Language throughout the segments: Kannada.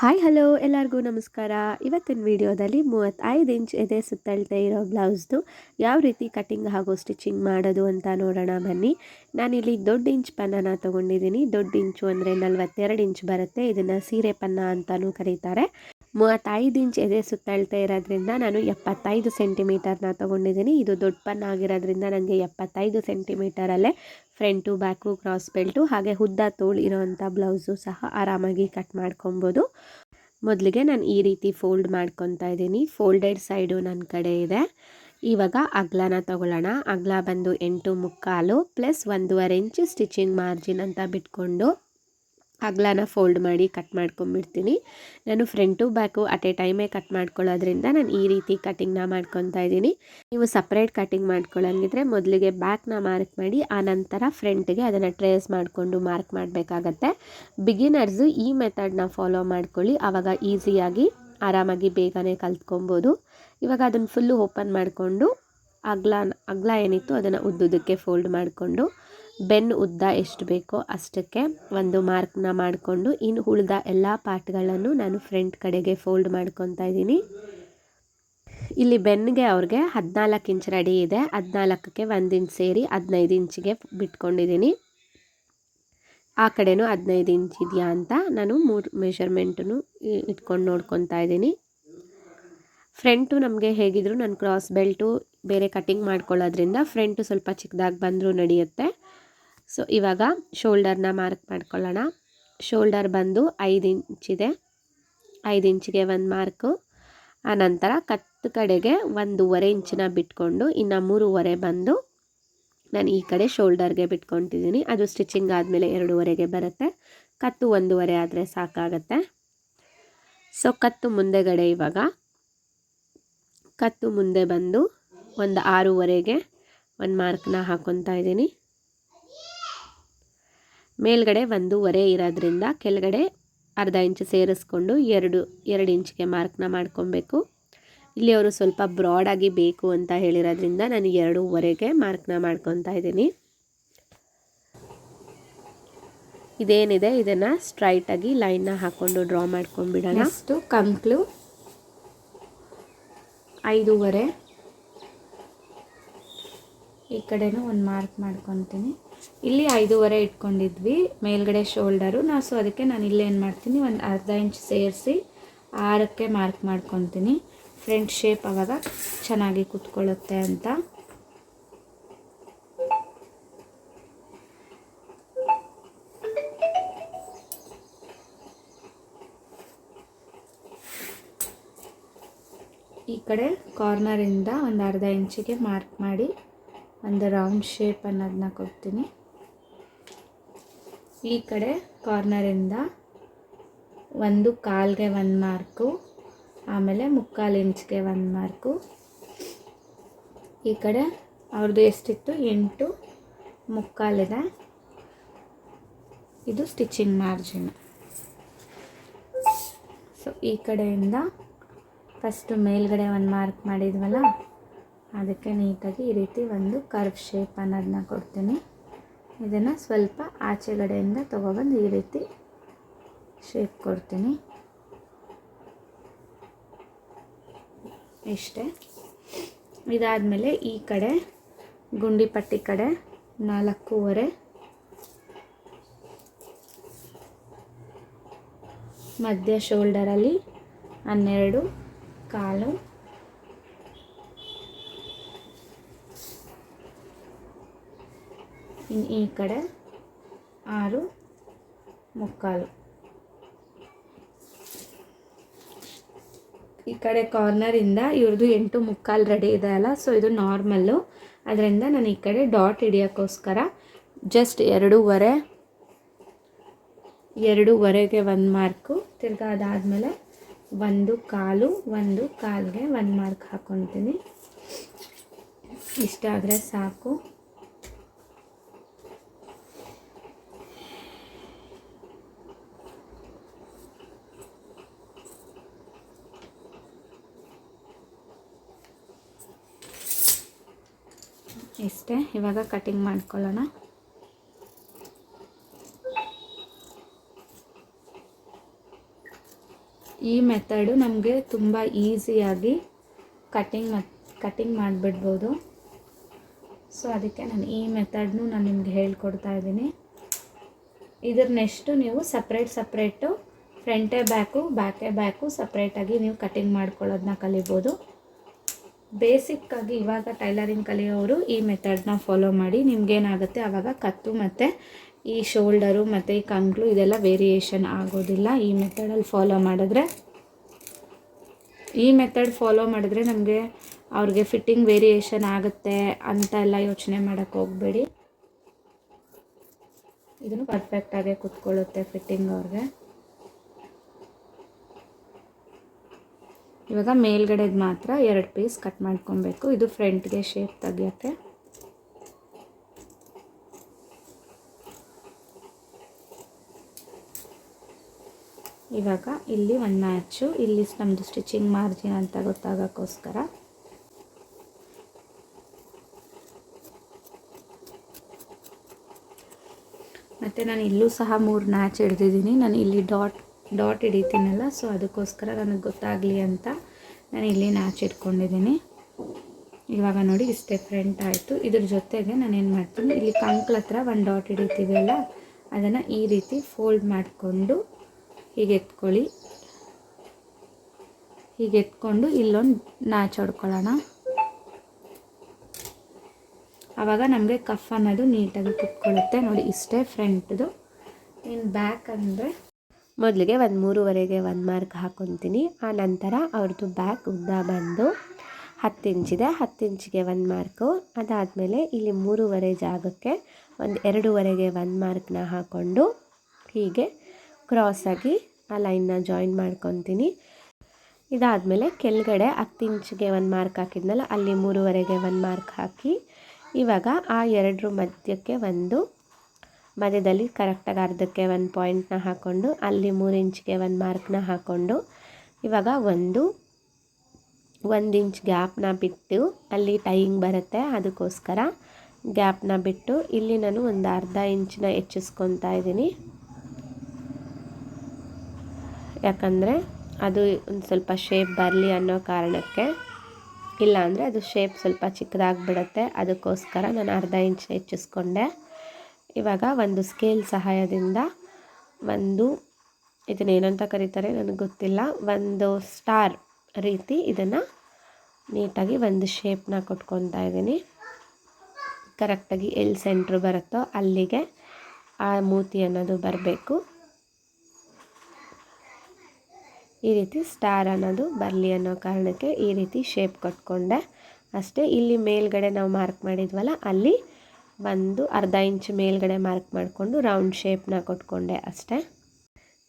ಹಾಯ್, ಹಲೋ, ಎಲ್ಲರಿಗೂ ನಮಸ್ಕಾರ. ಇವತ್ತಿನ ವಿಡಿಯೋದಲ್ಲಿ ಮೂವತ್ತೈದು ಇಂಚ್ ಎದೆ ಸುತ್ತಳತೆ ಇರೋ ಬ್ಲೌಸ್ದು ಯಾವ ರೀತಿ ಕಟಿಂಗ್ ಹಾಗೂ ಸ್ಟಿಚಿಂಗ್ ಮಾಡೋದು ಅಂತ ನೋಡೋಣ ಬನ್ನಿ. ನಾನಿಲ್ಲಿ ದೊಡ್ಡ ಇಂಚ್ ಪನ್ನನ ತೊಗೊಂಡಿದ್ದೀನಿ. ದೊಡ್ಡ ಇಂಚು ಅಂದರೆ ನಲ್ವತ್ತೆರಡು ಇಂಚ್ ಬರುತ್ತೆ. ಇದನ್ನು ಸೀರೆ ಪನ್ನ ಅಂತಲೂ ಕರೀತಾರೆ. ಮೂವತ್ತೈದು ಇಂಚ್ ಎದೆ ಸುತ್ತಳತೆ ಇರೋದ್ರಿಂದ ನಾನು ಎಪ್ಪತ್ತೈದು ಸೆಂಟಿಮೀಟರ್ನ ತೊಗೊಂಡಿದ್ದೀನಿ. ಇದು ದೊಡ್ಡ ಪನ್ನ ಆಗಿರೋದ್ರಿಂದ ನನಗೆ ಎಪ್ಪತ್ತೈದು ಸೆಂಟಿಮೀಟರಲ್ಲೇ ಫ್ರಂಟು, ಬ್ಯಾಕು, ಕ್ರಾಸ್ ಬೆಲ್ಟು ಹಾಗೆ ಹುದ್ದ ತೋಳು ಇರೋವಂಥ ಬ್ಲೌಸು ಸಹ ಆರಾಮಾಗಿ ಕಟ್ ಮಾಡ್ಕೊಬೋದು. ಮೊದಲಿಗೆ ನಾನು ಈ ರೀತಿ ಫೋಲ್ಡ್ ಮಾಡ್ಕೊತಾ ಇದ್ದೀನಿ. ಫೋಲ್ಡೆಡ್ ಸೈಡು ನನ್ನ ಕಡೆ ಇದೆ. ಇವಾಗ ಅಗ್ಲನ ತಗೊಳ್ಳೋಣ. ಅಗ್ಲ ಬಂದು ಎಂಟು ಮುಕ್ಕಾಲು ಪ್ಲಸ್ ಒಂದೂವರೆ ಇಂಚು ಸ್ಟಿಚಿಂಗ್ ಮಾರ್ಜಿನ್ ಅಂತ ಬಿಟ್ಕೊಂಡು ಅಗ್ಲನ ಫೋಲ್ಡ್ ಮಾಡಿ ಕಟ್ ಮಾಡ್ಕೊಂಬಿಡ್ತೀನಿ. ನಾನು ಫ್ರಂಟು ಬ್ಯಾಕು ಅಟ್ ಎ ಟೈಮೇ ಕಟ್ ಮಾಡ್ಕೊಳ್ಳೋದ್ರಿಂದ ನಾನು ಈ ರೀತಿ ಕಟಿಂಗ್ನ ಮಾಡ್ಕೊತಾ ಇದ್ದೀನಿ. ನೀವು ಸಪ್ರೇಟ್ ಕಟಿಂಗ್ ಮಾಡ್ಕೊಳ್ಳೋಂಗಿದ್ರೆ ಮೊದಲಿಗೆ ಬ್ಯಾಕ್ನ ಮಾರ್ಕ್ ಮಾಡಿ, ಆ ನಂತರ ಫ್ರಂಟ್ಗೆ ಅದನ್ನು ಟ್ರೇಸ್ ಮಾಡಿಕೊಂಡು ಮಾರ್ಕ್ ಮಾಡಬೇಕಾಗತ್ತೆ. ಬಿಗಿನರ್ಸು ಈ ಮೆಥಡ್ನ ಫಾಲೋ ಮಾಡ್ಕೊಳ್ಳಿ. ಆವಾಗ ಈಸಿಯಾಗಿ ಆರಾಮಾಗಿ ಬೇಗನೆ ಕಲ್ತ್ಕೊಬೋದು. ಇವಾಗ ಅದನ್ನು ಫುಲ್ಲು ಓಪನ್ ಮಾಡಿಕೊಂಡು ಅಗ್ಲ ಅಗ್ಲ ಏನಿತ್ತು ಅದನ್ನು ಉದ್ದುದಕ್ಕೆ ಫೋಲ್ಡ್ ಮಾಡಿಕೊಂಡು ಬೆನ್ನು ಉದ್ದ ಎಷ್ಟು ಬೇಕೋ ಅಷ್ಟಕ್ಕೆ ಒಂದು ಮಾರ್ಕ್ನ ಮಾಡಿಕೊಂಡು, ಇನ್ನು ಉಳಿದ ಎಲ್ಲ ಪಾರ್ಟ್ಗಳನ್ನು ನಾನು ಫ್ರಂಟ್ ಕಡೆಗೆ ಫೋಲ್ಡ್ ಮಾಡ್ಕೊತಾ ಇದ್ದೀನಿ. ಇಲ್ಲಿ ಬೆನ್ನಿಗೆ ಅವ್ರಿಗೆ ಹದಿನಾಲ್ಕು ಇಂಚ್ ರೆಡಿ ಇದೆ. ಹದಿನಾಲ್ಕಕ್ಕೆ ಒಂದು ಇಂಚ್ ಸೇರಿ ಹದಿನೈದು ಇಂಚಿಗೆ ಬಿಟ್ಕೊಂಡಿದ್ದೀನಿ. ಆ ಕಡೆನೂ ಹದಿನೈದು ಇಂಚ್ ಇದೆಯಾ ಅಂತ ನಾನು ಮೂರು ಮೆಷರ್ಮೆಂಟನ್ನು ಇಟ್ಕೊಂಡು ನೋಡ್ಕೊತಾ ಇದ್ದೀನಿ. ಫ್ರಂಟು ನಮಗೆ ಹೇಗಿದ್ರು ನಾನು ಕ್ರಾಸ್ ಬೆಲ್ಟು ಬೇರೆ ಕಟಿಂಗ್ ಮಾಡ್ಕೊಳ್ಳೋದ್ರಿಂದ ಫ್ರಂಟು ಸ್ವಲ್ಪ ಚಿಕ್ಕದಾಗಿ ಬಂದರೂ ನಡೆಯುತ್ತೆ. ಸೊ ಇವಾಗ ಶೋಲ್ಡರ್ನ ಮಾರ್ಕ್ ಮಾಡ್ಕೊಳ್ಳೋಣ. ಶೋಲ್ಡರ್ ಬಂದು ಐದು ಇಂಚಿದೆ ಐದು ಇಂಚಿಗೆ ಒಂದು ಮಾರ್ಕು ಆನಂತರ ಕತ್ತು ಕಡೆಗೆ ಒಂದೂವರೆ ಇಂಚಿನ ಬಿಟ್ಕೊಂಡು ಇನ್ನು ಮೂರುವರೆ ಬಂದು ನಾನು ಈ ಕಡೆ ಶೋಲ್ಡರ್ಗೆ ಬಿಟ್ಕೊತಿದ್ದೀನಿ ಅದು ಸ್ಟಿಚಿಂಗ್ ಆದಮೇಲೆ ಎರಡೂವರೆಗೆ ಬರುತ್ತೆ. ಕತ್ತು ಒಂದೂವರೆ ಆದರೆ ಸಾಕಾಗತ್ತೆ. ಸೊ ಕತ್ತು ಮುಂದೆಗಡೆ ಇವಾಗ ಕತ್ತು ಮುಂದೆ ಬಂದು ಒಂದು ಆರೂವರೆಗೆ ಒಂದು ಮಾರ್ಕ್ನ ಹಾಕ್ಕೊತಾ ಇದ್ದೀನಿ. ಮೇಲ್ಗಡೆ ಒರೆ ಇರೋದ್ರಿಂದ ಕೆಳಗಡೆ ಅರ್ಧ ಇಂಚು ಸೇರಿಸ್ಕೊಂಡು ಎರಡು ಎರಡು ಇಂಚಿಗೆ ಮಾರ್ಕ್ನ ಮಾಡ್ಕೊಬೇಕು. ಇಲ್ಲಿ ಅವರು ಸ್ವಲ್ಪ ಬ್ರಾಡಾಗಿ ಬೇಕು ಅಂತ ಹೇಳಿರೋದ್ರಿಂದ ನಾನು ಎರಡೂವರೆಗೆ ಮಾರ್ಕ್ನ ಮಾಡ್ಕೊತಾ ಇದ್ದೀನಿ. ಇದೇನಿದೆ? ಇದನ್ನು ಸ್ಟ್ರೈಟಾಗಿ ಲೈನ್ನ ಹಾಕ್ಕೊಂಡು ಡ್ರಾ ಮಾಡ್ಕೊಂಬಿಡೋಣ ಅಷ್ಟು ಕಂಕ್ಲು. ಐದೂವರೆ ಈ ಕಡೆನೂ ಒಂದು ಮಾರ್ಕ್ ಮಾಡ್ಕೊತೀನಿ. ಇಲ್ಲಿ ಐದೂವರೆ ಇಟ್ಕೊಂಡಿದ್ವಿ. ಮೇಲ್ಗಡೆ ಶೋಲ್ಡರು. ನಾ ಸೊ, ಅದಕ್ಕೆ ನಾನು ಇಲ್ಲಿ ಏನು ಮಾಡ್ತೀನಿ? ಒಂದು ಅರ್ಧ ಇಂಚ್ ಸೇರಿಸಿ ಆರಕ್ಕೆ ಮಾರ್ಕ್ ಮಾಡ್ಕೊತೀನಿ. ಫ್ರಂಟ್ ಶೇಪ್ ಆವಾಗ ಚೆನ್ನಾಗಿ ಕುತ್ಕೊಳ್ಳುತ್ತೆ ಅಂತ. ಈ ಕಡೆ ಕಾರ್ನರಿಂದ ಒಂದು ಅರ್ಧ ಇಂಚಿಗೆ ಮಾರ್ಕ್ ಮಾಡಿ ಒಂದು ರೌಂಡ್ ಶೇಪ್ ಅನ್ನೋದನ್ನ ಕೊಡ್ತೀನಿ. ಈ ಕಡೆ ಕಾರ್ನರಿಂದ ಒಂದು ಕಾಲ್ಗೆ ಒಂದು ಮಾರ್ಕು ಆಮೇಲೆ ಮುಕ್ಕಾಲು ಇಂಚ್ಗೆ ಒಂದು ಮಾರ್ಕು ಈ ಕಡೆ ಅವ್ರದ್ದು ಎಷ್ಟಿತ್ತು? ಎಂಟು ಮುಕ್ಕಾಲಿದೆ ಇದು. ಸ್ಟಿಚಿಂಗ್ ಮಾರ್ಜಿನ್ ಸೊ ಈ ಕಡೆಯಿಂದ ಫಸ್ಟು ಮೇಲ್ಗಡೆ ಒಂದು ಮಾರ್ಕ್ ಮಾಡಿದ್ವಲ್ಲ? ಅದಕ್ಕೆ ನೀಟಾಗಿ ಈ ರೀತಿ ಒಂದು ಕರ್ವ್ ಶೇಪ್ ಅನ್ನೋದನ್ನ ಕೊಡ್ತೀನಿ. ಇದನ್ನು ಸ್ವಲ್ಪ ಆಚೆಗಡೆಯಿಂದ ತೊಗೊಬಂದು ಈ ರೀತಿ ಶೇಪ್ ಕೊಡ್ತೀನಿ. ಇಷ್ಟೇ. ಇದಾದಮೇಲೆ ಈ ಕಡೆ ಗುಂಡಿ ಪಟ್ಟಿ ಕಡೆ ನಾಲ್ಕೂವರೆ. ಮಧ್ಯ ಶೋಲ್ಡರಲ್ಲಿ ಹನ್ನೆರಡು, ಕಾಲು ಇನ್ನು ಈ ಕಡೆ ಆರು ಮುಕ್ಕಾಲು. ಈ ಕಡೆ ಕಾರ್ನರಿಂದ ಇವ್ರದ್ದು ಎಂಟು ಮುಕ್ಕಾಲು ರೆಡಿ ಇದೆ ಅಲ್ಲ ಸೊ ಇದು ನಾರ್ಮಲ್ಲು ಅದರಿಂದ ನಾನು ಈ ಕಡೆ ಡಾಟ್ ಹಿಡಿಯೋಕ್ಕೋಸ್ಕರ ಜಸ್ಟ್ ಎರಡೂವರೆ, ಎರಡೂವರೆಗೆ ಒಂದು ಮಾರ್ಕು ತಿರ್ಗಾ ಅದಾದಮೇಲೆ ಒಂದು ಕಾಲು, ಒಂದು ಕಾಲಿಗೆ ಒಂದು ಮಾರ್ಕ್ ಹಾಕ್ಕೊತೀನಿ ಇಷ್ಟಾದರೆ ಸಾಕು. ಇಷ್ಟೇ. ಇವಾಗ ಕಟಿಂಗ್ ಮಾಡ್ಕೊಳ್ಳೋಣ. ಈ ಮೆಥಡು ನಮಗೆ ತುಂಬ ಈಸಿಯಾಗಿ ಕಟಿಂಗ್ ಕಟಿಂಗ್ ಮಾಡಿಬಿಡ್ಬೋದು. ಸೊ ಅದಕ್ಕೆ ನಾನು ಈ ಮೆಥಡ್ನು ನಾನು ನಿಮ್ಗೆ ಹೇಳ್ಕೊಡ್ತಾ ಇದ್ದೀನಿ. ಇದ್ರ ನೆಕ್ಸ್ಟು ನೀವು ಸಪ್ರೇಟ್ ಸಪ್ರೇಟು ಫ್ರಂಟೇ ಬ್ಯಾಕು ಬ್ಯಾಕೇ ಬ್ಯಾಕು ಸಪ್ರೇಟಾಗಿ ನೀವು ಕಟಿಂಗ್ ಮಾಡ್ಕೊಳ್ಳೋದನ್ನ ಕಲಿಬೋದು. ಬೇಸಿಕ್ಕಾಗಿ ಇವಾಗ ಟೈಲರಿಂಗ್ ಕಲಿಯೋರು ಈ ಮೆಥಡ್ನ ಫಾಲೋ ಮಾಡಿ ನಿಮ್ಗೇನಾಗುತ್ತೆ ಆವಾಗ ಕತ್ತು ಮತ್ತು ಈ ಶೋಲ್ಡರು ಮತ್ತು ಈ ಕಂಕ್ಲು ಇದೆಲ್ಲ ವೇರಿಯೇಷನ್ ಆಗೋದಿಲ್ಲ. ಈ ಮೆಥಡಲ್ಲಿ ಫಾಲೋ ಮಾಡಿದ್ರೆ, ಈ ಮೆಥಡ್ ಫಾಲೋ ಮಾಡಿದ್ರೆ ನಮಗೆ ಅವ್ರಿಗೆ ಫಿಟ್ಟಿಂಗ್ ವೇರಿಯೇಷನ್ ಆಗುತ್ತೆ ಅಂತ ಎಲ್ಲ ಯೋಚನೆ ಮಾಡೋಕ್ಕೆ ಹೋಗಬೇಡಿ. ಇದನ್ನು ಪರ್ಫೆಕ್ಟಾಗೆ ಕುತ್ಕೊಳ್ಳುತ್ತೆ ಫಿಟ್ಟಿಂಗ್ ಅವ್ರಿಗೆ. ಇವಾಗ ಮೇಲ್ಗಡೆದು ಮಾತ್ರ ಎರಡು ಪೀಸ್ ಕಟ್ ಮಾಡ್ಕೊಬೇಕು. ಇದು ಫ್ರಂಟ್ಗೆ ಶೇಪ್ ತೆಗಿಯುತ್ತೆ. ಇವಾಗ ಇಲ್ಲಿ ಒಂದು ಮ್ಯಾಚು ಇಲ್ಲಿ ನಮ್ಮದು ಸ್ಟಿಚಿಂಗ್ ಮಾರ್ಜಿನ್ ಅಂತ ಗೊತ್ತಾಗೋಕ್ಕೋಸ್ಕರ. ಮತ್ತು ನಾನು ಇಲ್ಲೂ ಸಹ ಮೂರು ಮ್ಯಾಚ್ ಹಿಡ್ದಿದ್ದೀನಿ. ನಾನು ಇಲ್ಲಿ ಡಾಟ್ ಡಾಟ್ ಹಿಡಿತೀನಲ್ಲ ಸೊ ಅದಕ್ಕೋಸ್ಕರ ನನಗೆ ಗೊತ್ತಾಗಲಿ ಅಂತ ನಾನು ಇಲ್ಲಿ ನ್ಯಾಚ್ ಇಟ್ಕೊಂಡಿದ್ದೀನಿ ಇವಾಗ ನೋಡಿ ಇಷ್ಟೇ ಫ್ರಂಟ್ ಆಯಿತು. ಇದ್ರ ಜೊತೆಗೆ ನಾನೇನು ಮಾಡ್ತೀನಿ, ಇಲ್ಲಿ ಕಂಕ್ಳ ಹತ್ರ ಒಂದು ಡಾಟ್ ಹಿಡಿತೀವಲ್ಲ, ಅದನ್ನು ಈ ರೀತಿ ಫೋಲ್ಡ್ ಮಾಡಿಕೊಂಡು ಹೀಗೆ ಎತ್ಕೊಳ್ಳಿ. ಹೀಗೆ ಎತ್ಕೊಂಡು ಇಲ್ಲೊಂದು ನ್ಯಾಚ್ ಹೊಡ್ಕೊಳ್ಳೋಣ. ಆವಾಗ ನಮಗೆ ಕಫ್ ಅನ್ನೋದು ನೀಟಾಗಿ ಕುತ್ಕೊಳ್ಳುತ್ತೆ. ನೋಡಿ ಇಷ್ಟೇ ಫ್ರಂಟ್ದು. ಇನ್ನು ಬ್ಯಾಕ್ ಅಂದರೆ ಮೊದಲಿಗೆ ಒಂದು ಮೂರುವರೆಗೆ ಒಂದು ಮಾರ್ಕ್ ಹಾಕೊತೀನಿ. ಆ ನಂತರ ಅವ್ರದ್ದು ಬ್ಯಾಕ್ ಉದ್ದ ಬಂದು ಹತ್ತು ಇಂಚಿದೆ ಹತ್ತು ಇಂಚಿಗೆ ಒಂದು ಮಾರ್ಕು ಅದಾದಮೇಲೆ ಇಲ್ಲಿ ಮೂರುವರೆ ಜಾಗಕ್ಕೆ ಒಂದು ಎರಡೂವರೆಗೆ ಒಂದು ಮಾರ್ಕ್ನ ಹಾಕ್ಕೊಂಡು ಹೀಗೆ ಕ್ರಾಸಾಗಿ ಆ ಲೈನ್ನ ಜಾಯಿನ್ ಮಾಡ್ಕೊತೀನಿ. ಇದಾದಮೇಲೆ ಕೆಳಗಡೆ ಹತ್ತು ಇಂಚಿಗೆ ಒಂದು ಮಾರ್ಕ್ ಹಾಕಿದ್ನಲ್ಲ, ಅಲ್ಲಿ ಮೂರುವರೆಗೆ ಒಂದು ಮಾರ್ಕ್ ಹಾಕಿ ಇವಾಗ ಆ ಎರಡರ ಮಧ್ಯಕ್ಕೆ ಒಂದು ಮಧ್ಯದಲ್ಲಿ ಕರೆಕ್ಟಾಗಿ ಅರ್ಧಕ್ಕೆ ಒಂದು ಪಾಯಿಂಟ್ನ ಹಾಕ್ಕೊಂಡು, ಅಲ್ಲಿ ಮೂರು ಇಂಚ್ಗೆ ಒಂದು ಮಾರ್ಕ್ನ ಹಾಕ್ಕೊಂಡು, ಇವಾಗ ಒಂದು ಒಂದು ಇಂಚ್ ಗ್ಯಾಪ್ನ ಬಿಟ್ಟು ಅಲ್ಲಿ ಟೈಯಿಂಗ್ ಬರುತ್ತೆ. ಅದಕ್ಕೋಸ್ಕರ ಗ್ಯಾಪ್ನ ಬಿಟ್ಟು ಇಲ್ಲಿ ನಾನು ಒಂದು ಅರ್ಧ ಇಂಚನ್ನ ಹೆಚ್ಚಿಸ್ಕೊತಾ ಇದ್ದೀನಿ. ಯಾಕಂದರೆ ಅದು ಒಂದು ಸ್ವಲ್ಪ ಶೇಪ್ ಬರಲಿ ಅನ್ನೋ ಕಾರಣಕ್ಕೆ. ಇಲ್ಲಾಂದರೆ ಅದು ಶೇಪ್ ಸ್ವಲ್ಪ ಚಿಕ್ಕದಾಗಿಬಿಡುತ್ತೆ. ಅದಕ್ಕೋಸ್ಕರ ನಾನು ಅರ್ಧ ಇಂಚ್ ಹೆಚ್ಚಿಸ್ಕೊಂಡೆ. ಇವಾಗ ಒಂದು ಸ್ಕೇಲ್ ಸಹಾಯದಿಂದ ಒಂದು ಇದನ್ನೇನಂತ ಕರೀತಾರೆ ನನಗೆ ಗೊತ್ತಿಲ್ಲ. ಒಂದು ಸ್ಟಾರ್ ರೀತಿ ಇದನ್ನು ನೀಟಾಗಿ ಒಂದು ಶೇಪ್ನ ಕೊಟ್ಕೊತಾ ಇದ್ದೀನಿ. ಕರೆಕ್ಟಾಗಿ ಎಲ್ಲಿ ಸೆಂಟ್ರ್ ಬರುತ್ತೋ ಅಲ್ಲಿಗೆ ಆ ಮೂತಿ ಅನ್ನೋದು ಬರಬೇಕು. ಈ ರೀತಿ ಸ್ಟಾರ್ ಅನ್ನೋದು ಬರಲಿ ಅನ್ನೋ ಕಾರಣಕ್ಕೆ ಈ ರೀತಿ ಶೇಪ್ ಕೊಟ್ಕೊಂಡೆ. ಅಷ್ಟೇ ಇಲ್ಲಿ ಮೇಲ್ಗಡೆ ನಾವು ಮಾರ್ಕ್ ಮಾಡಿದ್ವಲ್ಲ, ಅಲ್ಲಿ ಒಂದು ಅರ್ಧ ಇಂಚ್ ಮೇಲ್ಗಡೆ ಮಾರ್ಕ್ ಮಾಡಿಕೊಂಡು ರೌಂಡ್ ಶೇಪ್ನ ಕೊಟ್ಕೊಂಡೆ ಅಷ್ಟೇ.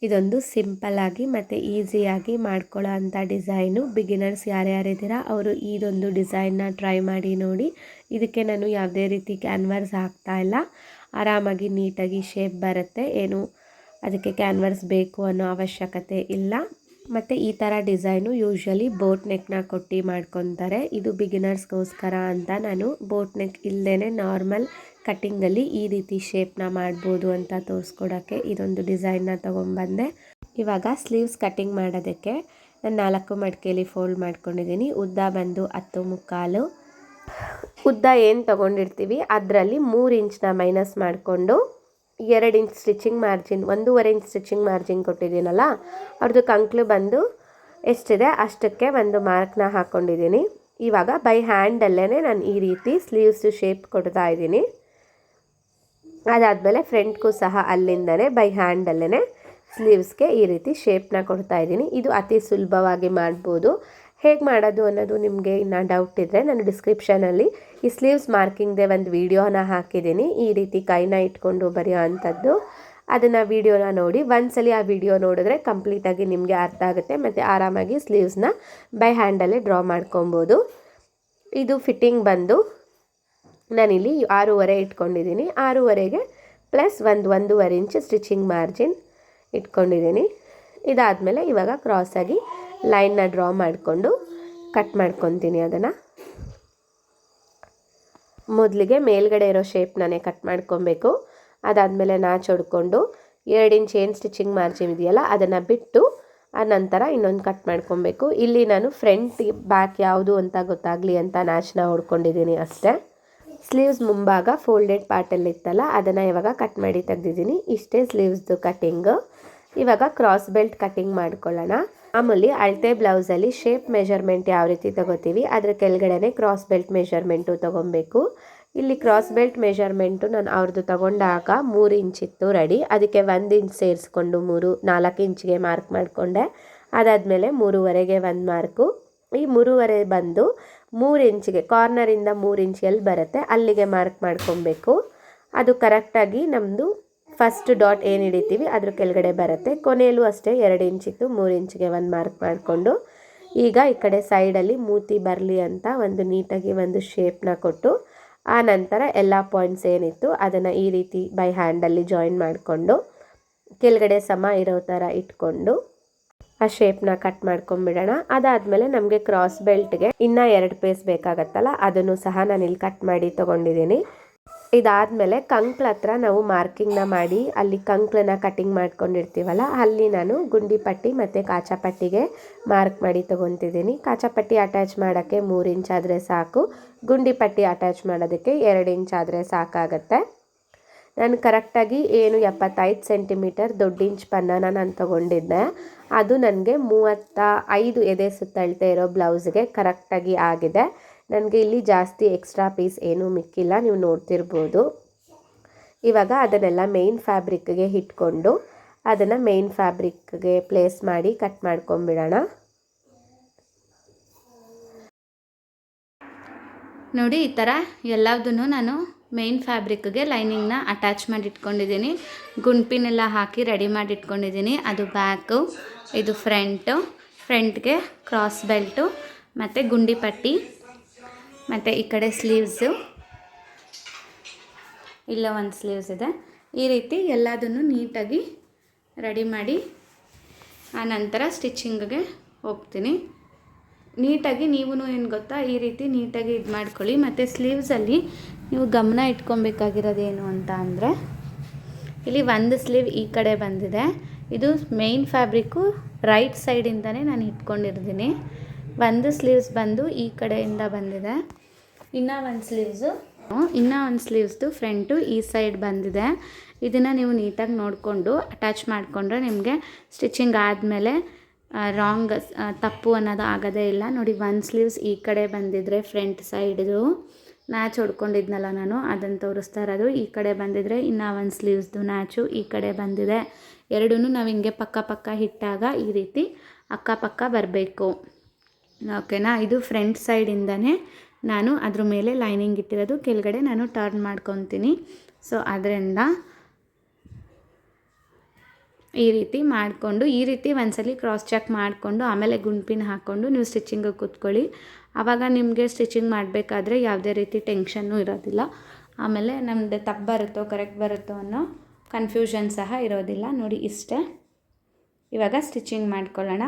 ಇದೊಂದು ಸಿಂಪಲ್ಲಾಗಿ ಮತ್ತು ಈಸಿಯಾಗಿ ಮಾಡ್ಕೊಳ್ಳೋ ಅಂಥ ಡಿಸೈನು ಬಿಗಿನರ್ಸ್ ಯಾರ್ಯಾರಿದ್ದೀರಾ, ಅವರು ಇದೊಂದು ಡಿಸೈನ್ನ ಟ್ರೈ ಮಾಡಿ ನೋಡಿ. ಇದಕ್ಕೆ ನಾನು ಯಾವುದೇ ರೀತಿ ಕ್ಯಾನ್ವರ್ಸ್ ಹಾಕ್ತಾ ಇಲ್ಲ. ಆರಾಮಾಗಿ ನೀಟಾಗಿ ಶೇಪ್ ಬರುತ್ತೆ. ಏನು ಅದಕ್ಕೆ ಕ್ಯಾನ್ವರ್ಸ್ ಬೇಕು ಅನ್ನೋ ಅವಶ್ಯಕತೆ ಇಲ್ಲ. ಮತ್ತು ಈ ಥರ ಡಿಸೈನು ಯೂಶ್ವಲಿ ಬೋಟ್ ನೆಕ್ನ ಕೊಟ್ಟು ಮಾಡ್ಕೊತಾರೆ. ಇದು ಬಿಗಿನರ್ಸ್ಗೋಸ್ಕರ ಅಂತ ನಾನು ಬೋಟ್ ನೆಕ್ ಇಲ್ಲದೇ ನಾರ್ಮಲ್ ಕಟ್ಟಿಂಗಲ್ಲಿ ಈ ರೀತಿ ಶೇಪ್ನ ಮಾಡ್ಬೋದು ಅಂತ ತೋರಿಸ್ಕೊಡೋಕ್ಕೆ ಇದೊಂದು ಡಿಸೈನ್ನ ತೊಗೊಂಬಂದೆ. ಇವಾಗ ಸ್ಲೀವ್ಸ್ ಕಟ್ಟಿಂಗ್ ಮಾಡೋದಕ್ಕೆ ನಾನು ನಾಲ್ಕು ಮಡಿಕೆಯಲ್ಲಿ ಫೋಲ್ಡ್ ಮಾಡ್ಕೊಂಡಿದ್ದೀನಿ. ಉದ್ದ ಬಂದು ಹತ್ತು ಮುಕ್ಕಾಲು. ಉದ್ದ ಏನು ತೊಗೊಂಡಿರ್ತೀವಿ? ಅದರಲ್ಲಿ ಮೂರು ಇಂಚನ್ನ ಮೈನಸ್ ಮಾಡಿಕೊಂಡು ಎರಡು ಇಂಚ್ ಸ್ಟಿಚಿಂಗ್ ಮಾರ್ಜಿನ್ ಒಂದೂವರೆ ಇಂಚ್ ಸ್ಟಿಚಿಂಗ್ ಮಾರ್ಜಿನ್ ಕೊಟ್ಟಿದ್ದೀನಲ್ಲ, ಅವ್ರದ್ದು ಕಂಕ್ಲು ಬಂದು ಎಷ್ಟಿದೆ? ಅಷ್ಟಕ್ಕೆ ಒಂದು ಮಾರ್ಕ್ನ ಹಾಕ್ಕೊಂಡಿದ್ದೀನಿ ಇವಾಗ ಬೈ ಹ್ಯಾಂಡಲ್ಲೇ ನಾನು ಈ ರೀತಿ ಸ್ಲೀವ್ಸ್ ಶೇಪ್ ಕೊಡ್ತಾ ಇದ್ದೀನಿ. ಅದಾದಮೇಲೆ ಫ್ರೆಂಟ್ಗೂ ಸಹ ಅಲ್ಲಿಂದನೇ ಬೈ ಹ್ಯಾಂಡಲ್ಲೇ ಸ್ಲೀವ್ಸ್ಗೆ ಈ ರೀತಿ ಶೇಪ್ನ ಕೊಡ್ತಾ ಇದ್ದೀನಿ. ಇದು ಅತಿ ಸುಲಭವಾಗಿ ಮಾಡ್ಬೋದು. ಹೇಗೆ ಮಾಡೋದು ಅನ್ನೋದು ನಿಮಗೆ ಇನ್ನು ಡೌಟ್ ಇದ್ದರೆ ನಾನು ಡಿಸ್ಕ್ರಿಪ್ಷನಲ್ಲಿ ಈ ಸ್ಲೀವ್ಸ್ ಮಾರ್ಕಿಂಗ್ದೆ ಒಂದು ವೀಡಿಯೋನ ಹಾಕಿದ್ದೀನಿ. ಈ ರೀತಿ ಕೈನ ಇಟ್ಕೊಂಡು ಬರೆಯೋ ಅಂಥದ್ದು. ಅದನ್ನು ವೀಡಿಯೋನ ನೋಡಿ, ಒಂದ್ಸಲಿ ಆ ವಿಡಿಯೋ ನೋಡಿದ್ರೆ ಕಂಪ್ಲೀಟಾಗಿ ನಿಮಗೆ ಅರ್ಥ ಆಗುತ್ತೆ ಮತ್ತು ಆರಾಮಾಗಿ ಸ್ಲೀವ್ಸ್ನ ಬೈ ಹ್ಯಾಂಡಲ್ಲೇ ಡ್ರಾ ಮಾಡ್ಕೊಬೋದು. ಇದು ಫಿಟ್ಟಿಂಗ್ ಬಂದು ನಾನಿಲ್ಲಿ ಆರೂವರೆ ಇಟ್ಕೊಂಡಿದ್ದೀನಿ. ಆರೂವರೆಗೆ ಪ್ಲಸ್ ಒಂದು ಒಂದೂವರೆ ಇಂಚ್ ಸ್ಟಿಚಿಂಗ್ ಮಾರ್ಜಿನ್ ಇಟ್ಕೊಂಡಿದ್ದೀನಿ. ಇದಾದಮೇಲೆ ಇವಾಗ ಕ್ರಾಸಾಗಿ ಲೈನ್ನ ಡ್ರಾ ಮಾಡಿಕೊಂಡು ಕಟ್ ಮಾಡ್ಕೊತೀನಿ ಅದನ್ನು. ಮೊದಲಿಗೆ ಮೇಲ್ಗಡೆ ಇರೋ ಶೇಪ್ನೇ ಕಟ್ ಮಾಡ್ಕೊಬೇಕು. ಅದಾದಮೇಲೆ ನಾಚ್ ಹೊಡ್ಕೊಂಡು ಎರಡು ಇಂಚ್ ಏನು ಸ್ಟಿಚಿಂಗ್ ಮಾರ್ಜಿನ್ ಇದೆಯಲ್ಲ, ಅದನ್ನು ಬಿಟ್ಟು ಆ ನಂತರ ಇನ್ನೊಂದು ಕಟ್ ಮಾಡ್ಕೊಬೇಕು. ಇಲ್ಲಿ ನಾನು ಫ್ರಂಟ್ ಬ್ಯಾಕ್ ಯಾವುದು ಅಂತ ಗೊತ್ತಾಗಲಿ ಅಂತ ನಾಚನ್ನ ಹೊಡ್ಕೊಂಡಿದ್ದೀನಿ ಅಷ್ಟೇ. ಸ್ಲೀವ್ಸ್ ಮುಂಭಾಗ ಫೋಲ್ಡೆಡ್ ಪಾರ್ಟಲ್ಲಿ ಇತ್ತಲ್ಲ, ಅದನ್ನು ಇವಾಗ ಕಟ್ ಮಾಡಿ ತೆಗೆದಿದ್ದೀನಿ. ಇಷ್ಟೇ ಸ್ಲೀವ್ಸ್ದು ಕಟ್ಟಿಂಗು. ಇವಾಗ ಕ್ರಾಸ್ ಬೆಲ್ಟ್ ಕಟ್ಟಿಂಗ್ ಮಾಡ್ಕೊಳ್ಳೋಣ. ಮಾಮೂಲಿ ಅಳತೆ ಬ್ಲೌಸಲ್ಲಿ ಶೇಪ್ ಮೆಷರ್ಮೆಂಟ್ ಯಾವ ರೀತಿ ತಗೋತೀವಿ, ಅದ್ರ ಕೆಳಗಡೆನೆ ಕ್ರಾಸ್ ಬೆಲ್ಟ್ ಮೆಷರ್ಮೆಂಟು ತೊಗೊಬೇಕು. ಇಲ್ಲಿ ಕ್ರಾಸ್ ಬೆಲ್ಟ್ ಮೆಷರ್ಮೆಂಟು ನಾನು ಅವ್ರದ್ದು ತಗೊಂಡಾಗ ಮೂರು ಇತ್ತು ರೆಡಿ ಅದಕ್ಕೆ ಒಂದು ಇಂಚ್ ಸೇರಿಸ್ಕೊಂಡು ಮೂರು, ನಾಲ್ಕು ಇಂಚ್ಗೆ ಮಾರ್ಕ್ ಮಾಡಿಕೊಂಡೆ. ಅದಾದಮೇಲೆ ಮೂರುವರೆಗೆ ಒಂದು ಮಾರ್ಕು ಈ ಮೂರುವರೆ ಬಂದು ಮೂರು ಇಂಚಿಗೆ ಕಾರ್ನರಿಂದ ಮೂರು ಇಂಚ್ ಎಲ್ಲಿ ಬರುತ್ತೆ ಅಲ್ಲಿಗೆ ಮಾರ್ಕ್ ಮಾಡ್ಕೊಬೇಕು. ಅದು ಕರೆಕ್ಟಾಗಿ ನಮ್ಮದು ಫಸ್ಟ್ ಡಾಟ್ ಏನು ಹಿಡಿತೀವಿ? ಅದ್ರ ಕೆಳಗಡೆ ಬರುತ್ತೆ. ಕೊನೆಯಲ್ಲೂ ಅಷ್ಟೇ ಎರಡು ಇಂಚಿತ್ತು, ಮೂರು ಇಂಚಿಗೆ ಒಂದು ಮಾರ್ಕ್ ಮಾಡಿಕೊಂಡು. ಈಗ ಈ ಕಡೆ ಸೈಡಲ್ಲಿ ಮೂತಿ ಬರಲಿ ಅಂತ ಒಂದು ನೀಟಾಗಿ ಒಂದು ಶೇಪ್ನ ಕೊಟ್ಟು, ಆ ನಂತರ ಎಲ್ಲ ಪಾಯಿಂಟ್ಸ್ ಏನಿತ್ತು, ಅದನ್ನು ಈ ರೀತಿ ಬೈ ಹ್ಯಾಂಡಲ್ಲಿ ಜಾಯಿನ್ ಮಾಡಿಕೊಂಡು, ಕೆಳಗಡೆ ಸಮ ಇರೋ ಥರ ಇಟ್ಕೊಂಡು, ಆ ಶೇಪ್ನ ಕಟ್ ಮಾಡ್ಕೊಂಬಿಡೋಣ ಅದಾದಮೇಲೆ ನಮಗೆ ಕ್ರಾಸ್ ಬೆಲ್ಟ್ಗೆ ಇನ್ನೂ ಎರಡು ಪೇಸ್ ಬೇಕಾಗತ್ತಲ್ಲ, ಅದನ್ನು ಸಹ ನಾನು ಇಲ್ಲಿ ಕಟ್ ಮಾಡಿ ತೊಗೊಂಡಿದ್ದೀನಿ. ಇದಾದಮೇಲೆ ಕಂಕ್ಳ ಹತ್ರ ನಾವು ಮಾರ್ಕಿಂಗ್ನ ಮಾಡಿ, ಅಲ್ಲಿ ಕಂಕ್ಳನ್ನ ಕಟಿಂಗ್ ಮಾಡ್ಕೊಂಡಿರ್ತೀವಲ್ಲ, ಅಲ್ಲಿ ನಾನು ಗುಂಡಿ ಪಟ್ಟಿ ಮತ್ತು ಕಾಚಾ ಪಟ್ಟಿಗೆ ಮಾರ್ಕ್ ಮಾಡಿ ತೊಗೊತಿದ್ದೀನಿ. ಕಾಚಾ ಪಟ್ಟಿ ಅಟ್ಯಾಚ್ ಮಾಡೋಕ್ಕೆ ಮೂರು ಇಂಚ್ ಆದರೆ ಸಾಕು, ಗುಂಡಿ ಪಟ್ಟಿ ಅಟ್ಯಾಚ್ ಮಾಡೋದಕ್ಕೆ ಎರಡು ಇಂಚ್ ಆದರೆ ಸಾಕಾಗತ್ತೆ. ನಾನು ಕರೆಕ್ಟಾಗಿ ಏನು ಎಪ್ಪತ್ತೈದು ಸೆಂಟಿಮೀಟರ್ ದೊಡ್ಡ ಇಂಚ್ ಪನ್ನನ ನಾನು ತೊಗೊಂಡಿದ್ದೆ. ಅದು ನನಗೆ ಮೂವತ್ತ ಐದು ಎದೆ ಸುತ್ತಳತೆ ಇರೋ ಬ್ಲೌಸ್ಗೆ ಕರೆಕ್ಟಾಗಿ ಆಗಿದೆ. ನನಗೆ ಇಲ್ಲಿ ಜಾಸ್ತಿ ಎಕ್ಸ್ಟ್ರಾ ಪೀಸ್ ಏನೂ ಮಿಕ್ಕಿಲ್ಲ, ನೀವು ನೋಡ್ತಿರ್ಬೋದು. ಇವಾಗ ಅದನ್ನೆಲ್ಲ ಮೇಯ್ನ್ ಫ್ಯಾಬ್ರಿಕ್ಗೆ ಇಟ್ಕೊಂಡು ಅದನ್ನು ಮೇಯ್ನ್ ಫ್ಯಾಬ್ರಿಕ್ಗೆ ಪ್ಲೇಸ್ ಮಾಡಿ ಕಟ್ ಮಾಡ್ಕೊಂಬಿಡೋಣ. ನೋಡಿ, ಈ ಥರ ಎಲ್ಲದನ್ನು ನಾನು ಮೇಯ್ನ್ ಫ್ಯಾಬ್ರಿಕ್ಗೆ ಲೈನಿಂಗ್ನ ಅಟ್ಯಾಚ್ ಮಾಡಿ ಇಟ್ಕೊಂಡಿದ್ದೀನಿ ಗುಂಡ್ಪಿನೆಲ್ಲ ಹಾಕಿ ರೆಡಿ ಮಾಡಿ ಇಟ್ಕೊಂಡಿದ್ದೀನಿ ಅದು ಬ್ಯಾಕು ಇದು ಫ್ರಂಟು ಫ್ರಂಟ್ಗೆ ಕ್ರಾಸ್ ಬೆಲ್ಟು ಮತ್ತು ಗುಂಡಿ ಪಟ್ಟಿ. ಮತ್ತು ಈ ಕಡೆ ಸ್ಲೀವ್ಸು ಇಲ್ಲ ಒಂದು ಸ್ಲೀವ್ಸ್ ಇದೆ. ಈ ರೀತಿ ಎಲ್ಲದನ್ನು ನೀಟಾಗಿ ರೆಡಿ ಮಾಡಿ, ಆ ನಂತರ ಸ್ಟಿಚಿಂಗ್ಗೆ ಹೋಗ್ತೀನಿ. ನೀಟಾಗಿ ನೀವು ಏನು ಗೊತ್ತಾ, ಈ ರೀತಿ ನೀಟಾಗಿ ಇದು ಮಾಡ್ಕೊಳ್ಳಿ. ಮತ್ತು ಸ್ಲೀವ್ಸಲ್ಲಿ ನೀವು ಗಮನ ಇಟ್ಕೊಬೇಕಾಗಿರೋದೇನು ಅಂತ ಅಂದರೆ, ಇಲ್ಲಿ ಒಂದು ಸ್ಲೀವ್ ಈ ಕಡೆ ಬಂದಿದೆ. ಇದು ಮೇಯ್ನ್ ಫ್ಯಾಬ್ರಿಕ್ಕು ರೈಟ್ ಸೈಡಿಂದನೇ ನಾನು ಇಟ್ಕೊಂಡಿರ್ತೀನಿ. ಒಂದು ಸ್ಲೀವ್ಸ್ ಬಂದು ಈ ಕಡೆಯಿಂದ ಬಂದಿದೆ. ಇನ್ನೂ ಒಂದು ಸ್ಲೀವ್ಸು ಇನ್ನೂ ಒಂದು ಸ್ಲೀವ್ಸ್ದು ಫ್ರಂಟು ಈ ಸೈಡ್ ಬಂದಿದೆ. ಇದನ್ನು ನೀವು ನೀಟಾಗಿ ನೋಡಿಕೊಂಡು ಅಟ್ಯಾಚ್ ಮಾಡಿಕೊಂಡ್ರೆ ನಿಮಗೆ ಸ್ಟಿಚಿಂಗ್ ಆದಮೇಲೆ ರಾಂಗ್ ತಪ್ಪು ಅನ್ನೋದು ಆಗೋದೇ ಇಲ್ಲ. ನೋಡಿ, ಒಂದು ಸ್ಲೀವ್ಸ್ ಈ ಕಡೆ ಬಂದಿದ್ರೆ ಫ್ರಂಟ್ ಸೈಡ್ದು ನ್ಯಾಚ್ ಹೊಡ್ಕೊಂಡಿದ್ನಲ್ಲ ನಾನು, ಅದನ್ನು ತೋರಿಸ್ತಾ ಇರೋದು. ಈ ಕಡೆ ಬಂದಿದ್ರೆ ಇನ್ನು ಒಂದು ಸ್ಲೀವ್ಸ್ದು ನ್ಯಾಚು ಈ ಕಡೆ ಬಂದಿದೆ. ಎರಡೂ ನಾವು ಹಿಂಗೆ ಪಕ್ಕ ಪಕ್ಕ ಹಿಟ್ಟಾಗ ಈ ರೀತಿ ಅಕ್ಕಪಕ್ಕ ಬರಬೇಕು. ಓಕೆನಾ? ಇದು ಫ್ರಂಟ್ ಸೈಡಿಂದನೇ ನಾನು ಅದ್ರ ಮೇಲೆ ಲೈನಿಂಗ್ ಇಟ್ಟಿರೋದು. ಕೆಳಗಡೆ ನಾನು ಟರ್ನ್ ಮಾಡ್ಕೊತೀನಿ. ಸೊ ಅದರಿಂದ ಈ ರೀತಿ ಮಾಡಿಕೊಂಡು, ಈ ರೀತಿ ಒಂದ್ಸಲಿ ಕ್ರಾಸ್ ಚೆಕ್ ಮಾಡಿಕೊಂಡು, ಆಮೇಲೆ ಗುಂಪಿನ ಹಾಕ್ಕೊಂಡು ನೀವು ಸ್ಟಿಚಿಂಗ್ ಕೂತ್ಕೊಳ್ಳಿ. ಆವಾಗ ನಿಮಗೆ ಸ್ಟಿಚಿಂಗ್ ಮಾಡಬೇಕಾದ್ರೆ ಯಾವುದೇ ರೀತಿ ಟೆನ್ಷನ್ನು ಇರೋದಿಲ್ಲ. ಆಮೇಲೆ ನಮ್ಮದು ತಪ್ಪು ಬರುತ್ತೋ ಕರೆಕ್ಟ್ ಬರುತ್ತೋ ಅನ್ನೋ ಕನ್ಫ್ಯೂಷನ್ ಸಹ ಇರೋದಿಲ್ಲ. ನೋಡಿ ಇಷ್ಟೇ. ಇವಾಗ ಸ್ಟಿಚಿಂಗ್ ಮಾಡ್ಕೊಳ್ಳೋಣ.